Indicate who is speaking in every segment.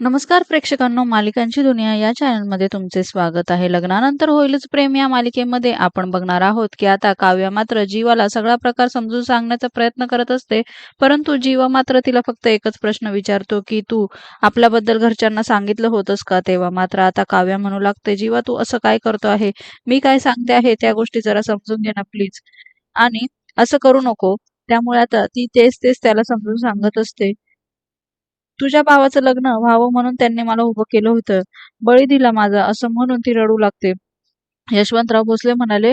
Speaker 1: नमस्कार प्रेक्षकांनो मालिकांची दुनिया या चॅनलमध्ये तुमचे स्वागत आहे. लग्नानंतर होईलच प्रेम या मालिकेमध्ये. आपण बघणार आहोत की आता काव्या मात्र जीवाला सगळा प्रकार समजून सांगण्याचा प्रयत्न करत असते. परंतु जीवा मात्र तिला फक्त एकच प्रश्न विचारतो की तू आपल्याबद्दल घरच्यांना सांगितलं होतंस का? तेव्हा मात्र आता काव्या म्हणू लागते जीवा तू असं काय करतो आहे? मी काय सांगते आहे त्या गोष्टी जरा समजून घे ना प्लीज आणि असं करू नको. त्यामुळे आता ती तेच तेच त्याला समजून सांगत असते. तुझ्या भावाचं लग्न व्हावं म्हणून त्यांनी मला उभं केलं होतं. बळी दिला माझा असं म्हणून ती रडू लागते. यशवंतराव भोसले म्हणाले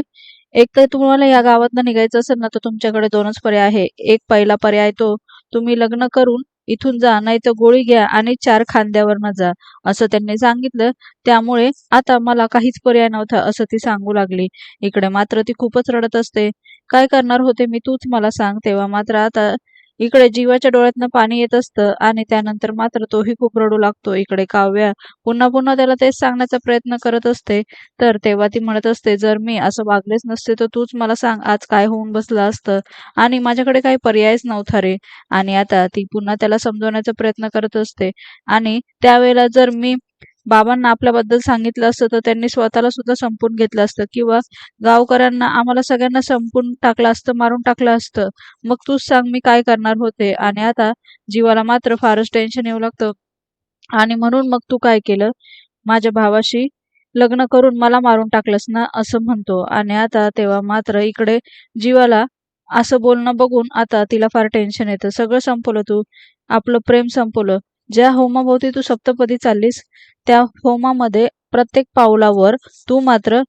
Speaker 1: एक तर तुम्हाला या गावातनं निघायचं असेल ना तर तुमच्याकडे दोनच पर्याय आहे. एक पहिला पर्याय तो तुम्ही लग्न करून इथून जा नाही तर गोळी घ्या आणि चार खांद्यावर जा. असं त्यांनी सांगितलं. त्यामुळे आता मला काहीच पर्याय नव्हता असं ती सांगू लागली. इकडे मात्र ती खूपच रडत असते. काय करणार होते मी तूच मला सांग. तेव्हा मात्र आता इकडे जीवाच्या डोळ्यातनं पाणी येत असतं आणि त्यानंतर मात्र तोही खूप रडू लागतो. इकडे काव्या पुन्हा पुन्हा त्याला तेच सांगण्याचा प्रयत्न करत असते. तर तेव्हा ती म्हणत असते जर मी असं वागलेच नसते तर तूच मला सांग आज काय होऊन बसलं असतं आणि माझ्याकडे काही पर्यायच नव्हता रे. आणि आता ती पुन्हा त्याला समजवण्याचा प्रयत्न करत असते. आणि त्यावेळेला जर मी बाबांना आपल्याबद्दल सांगितलं असतं तर त्यांनी स्वतःला सुद्धा संपून घेतलं असतं. किंवा गावकऱ्यांना आम्हाला सगळ्यांना संपून टाकलं असतं मारून टाकलं असतं. मग तूच सांग मी काय करणार होते. आणि आता जीवाला मात्र फारच टेन्शन येऊ लागतं. आणि म्हणून मग तू काय केलं? माझ्या भावाशी लग्न करून मला मारून टाकलंस ना असं म्हणतो. आणि आता तेव्हा मात्र इकडे जीवाला असं बोलणं बघून आता तिला फार टेन्शन येतं. सगळं संपवलं तू. आपलं प्रेम संपवलं. ज्या होमाभोवती तू सप्तपदी चाललीस त्या होमामध्ये प्रत्येक पावलावर तू मात्र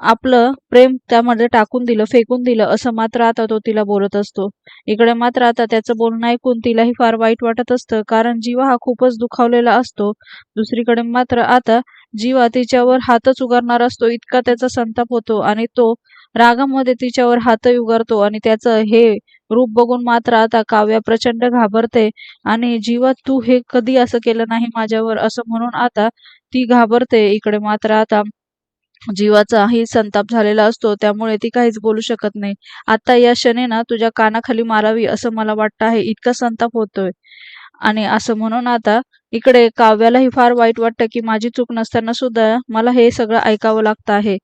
Speaker 1: आपलं प्रेम त्यामध्ये टाकून दिलं फेकून दिलं असं मात्र आता तो तिला बोलत असतो. इकडे मात्र आता त्याचं बोलणं ऐकून तिलाही फार वाईट वाटत असतं कारण जीवा हा खूपच दुखावलेला असतो. दुसरीकडे मात्र आता जीवा तिच्यावर हातच उगारणार असतो इतका त्याचा संताप होतो आणि तो रागामध्ये तिच्यावर हातही उगारतो आणि त्याचं हे रूप बघून मात्र आता काव्या प्रचंड घाबरते आणि जीवा तू हे कधी असं केलं नाही माझ्यावर असं म्हणून आता ती घाबरते. इकडे मात्र आता जीवाचाही संताप झालेला असतो त्यामुळे ती काहीच बोलू शकत नाही. आता या क्षणेनं ना तुझ्या कानाखाली मारावी असं मला वाटतं आहे. इतका संताप होतोय. आणि असं म्हणून आता इकडे काव्यालाही फार वाईट वाटतं की माझी चूक नसताना सुद्धा मला हे सगळं ऐकावं लागतं आहे.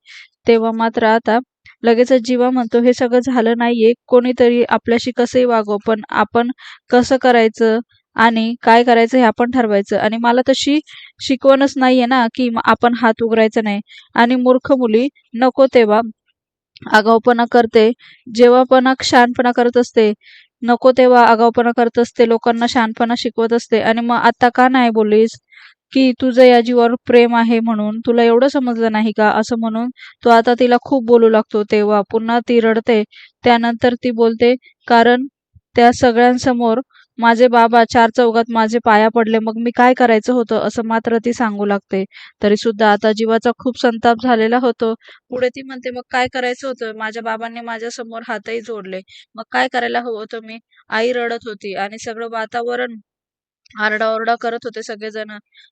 Speaker 1: तेव्हा मात्र आता लगेचच जीवा म्हणतो हे सगळं झालं नाहीये. कोणीतरी आपल्याशी कसंही वागव पण आपण कसं करायचं आणि काय करायचं हे आपण ठरवायचं. आणि मला तशी शिकवणच नाहीये ना की आपण हात उघडायचा नाही. आणि मूर्ख मुली नको तेव्हा आगाऊपणा करते. जेव्हा पण शहाणपणा करत असते नको तेव्हा आगाऊपणा करत असते लोकांना शहाणपणा शिकवत असते. आणि मग आता का नाही बोललीस? की तुझं या जीवावर प्रेम आहे म्हणून तुला एवढं समजलं नाही का? असं म्हणून तो आता तिला खूप बोलू लागतो तेव्हा. पुन्हा ती रडते. त्यानंतर ती बोलते कारण त्या सगळ्यांसमोर माझे बाबा चार चौघात माझे पाया पडले. मग मी काय करायचं होतं? असं मात्र ती सांगू लागते. तरी सुद्धा आता जीवाचा खूप संताप झालेला होतो. पुढे ती म्हणते मग काय करायचं होतं? माझ्या बाबांनी माझ्यासमोर हातही जोडले. मग काय करायला हवं होतं मी? आई रडत होती आणि सगळं वातावरण आरडाओरडा करत होते सगळेजण.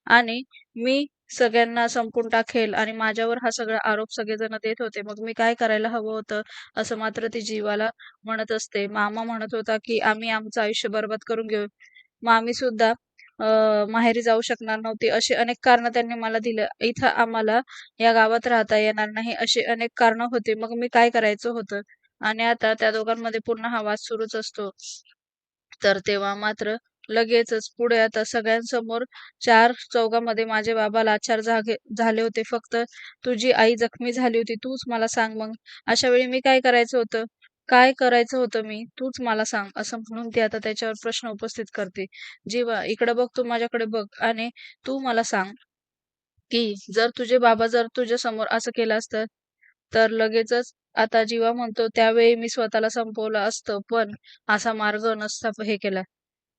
Speaker 1: आणि मी सगळ्यांना संपून टाकेल आणि माझ्यावर हा सगळा आरोप सगळेजण देत होते. मग मी काय करायला हवं होतं? असं मात्र ती जीवाला म्हणत असते. मामा म्हणत होता की आम्ही आमचं आयुष्य बरबाद करून घेऊ. मामी सुद्धा माहेरी जाऊ शकणार नव्हती. अशी अनेक कारण त्यांनी मला दिलं. इथं आम्हाला या गावात राहता येणार नाही अशी अनेक कारण होते. मग मी काय करायचं होतं? आणि आता त्या दोघांमध्ये पुन्हा हा वाद सुरूच असतो. तर तेव्हा मात्र लगेचच पुढे आता सगळ्यांसमोर चार चौघामध्ये माझे बाबा लाचार झागे झाले होते. फक्त तुझी आई जखमी झाली होती. तूच मला सांग मग. अशा वेळी मी काय करायचं होतं? काय करायचं होतं मी? तूच मला सांग असं म्हणून ती आता त्याच्यावर प्रश्न उपस्थित करते. जीवा इकडे बघ तू माझ्याकडे बघ आणि तू मला सांग की जर तुझे बाबा जर तुझ्या समोर असं केलं असतं तर लगेचच आता जीवा म्हणतो त्यावेळी मी स्वतःला संपवलं असतं पण असा मार्ग नसता हे केला.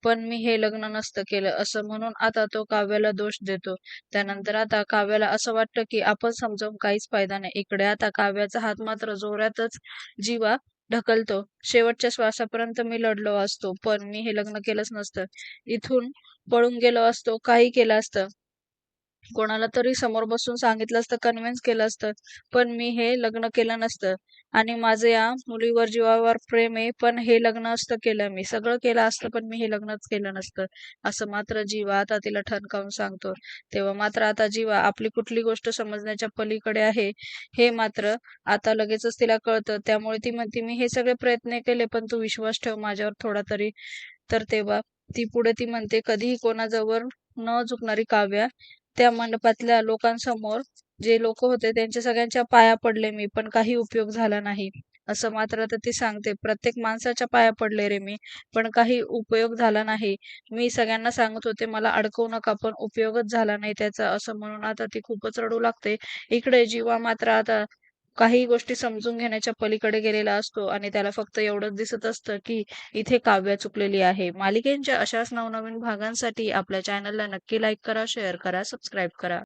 Speaker 1: पण मी हे लग्न नसतं केलं असं म्हणून आता तो काव्याला दोष देतो. त्यानंतर आता काव्याला असं वाटतं की आपण समजावून काहीच फायदा नाही. इकडे आता काव्याचा हात मात्र जोरातच जीवा ढकलतो. शेवटच्या श्वासापर्यंत मी लढलो असतो पण मी हे लग्न केलंच नसतं. इथून पळून गेलो असतो काही केलं असतं. कोणाला तरी समोर बसून सांगितलं असतं कन्व्हिन्स केलं असतं पण मी हे लग्न केलं नसतं. आणि माझं या मुलीवर जीवावर प्रेम आहे पण हे लग्न असतं केलं मी. सगळं केलं असतं पण मी हे लग्नच केलं नसतं. असं मात्र जीवा आता तिला ठणकावून सांगतो. तेव्हा मात्र आता जीवा आपली कुठली गोष्ट समजण्याच्या पलीकडे आहे हे मात्र आता लगेचच तिला कळतं. त्यामुळे ती म्हणते मी हे सगळे प्रयत्न केले पण तू विश्वास ठेव माझ्यावर थोडा तरी. तर तेव्हा ती पुढे ती म्हणते कधीही कोणाजवळ न झुकणारी काव्या त्या मंडपातल्या लोकांसमोर जे लोक होते त्यांच्या सगळ्यांच्या पाया पडले मी पण काही उपयोग झाला नाही. असं मात्र आता ती सांगते प्रत्येक माणसाच्या पाया पडले रे मी पण काही उपयोग झाला नाही. मी सगळ्यांना सांगत होते मला अडकवू नका पण उपयोगच झाला नाही त्याचा. असं म्हणून आता ती खूपच रडू लागते. इकडे जीवा मात्र आता काही गोष्टी समजून घेण्याच्या पलीकडे गेलेला असतो आणि त्याला फक्त एवढंच दिसत असतं की इथे काव्य चुकलेली आहे. मालिकेंच्या अशाच नवनवीन भागांसाठी आपल्या चॅनलला नक्की लाईक करा शेअर करा सबस्क्राईब करा.